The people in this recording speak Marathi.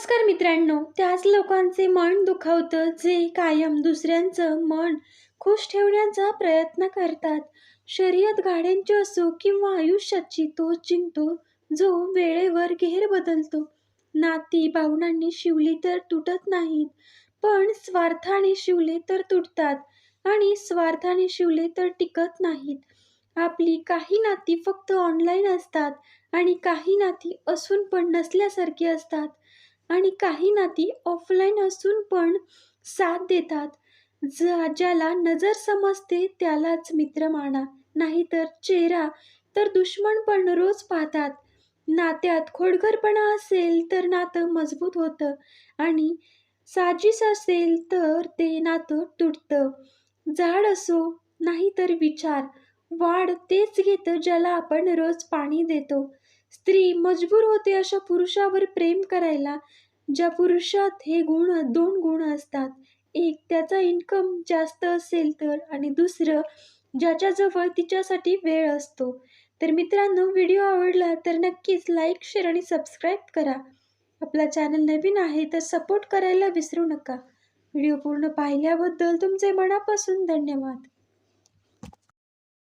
नमस्कार मित्रांनो. त्याच लोकांचे मन दुखावतं जे कायम दुसऱ्यांचं मन खुश ठेवण्याचा प्रयत्न करतात. शर्यत गाड्यांची असो किंवा आयुष्याची तो जिंकतो जो वेळेवर घेर बदलतो. नाती भावनांनी शिवली तर तुटत नाहीत पण स्वार्थाने शिवले तर तुटतात आणि स्वार्थाने शिवले तर टिकत नाहीत. आपली काही नाती फक्त ऑनलाईन असतात आणि काही नाती असून पण नसल्यासारखी असतात. आणि काही नाती ऑफलाईन असून पण साथ देतात. ज ज्याला नजर समजते त्यालाच मित्र माना. नाहीतर चेहरा तर दुश्मन पण रोज पाहतात. नात्यात खोडघरपणा असेल तर नातं मजबूत होतं आणि साजीस असेल तर ते नातं तुटतं. झाड असो नाहीतर विचार. वाढ तेच घेतं ज्याला आपण रोज पाणी देतो. स्त्री मजबूर होते अशा पुरुषावर प्रेम करायला ज्या पुरुषात हे गुण दोन गुण असतात. एक त्याचा इन्कम जास्त असेल तर आणि दुसरं ज्याच्याजवळ तिच्यासाठी वेळ असतो. तर मित्रांनो व्हिडिओ आवडला तर नक्कीच लाईक शेअर आणि सबस्क्राईब करा. आपला चॅनल नवीन आहे तर सपोर्ट करायला विसरू नका. व्हिडिओ पूर्ण पाहिल्याबद्दल तुमचे मनापासून धन्यवाद.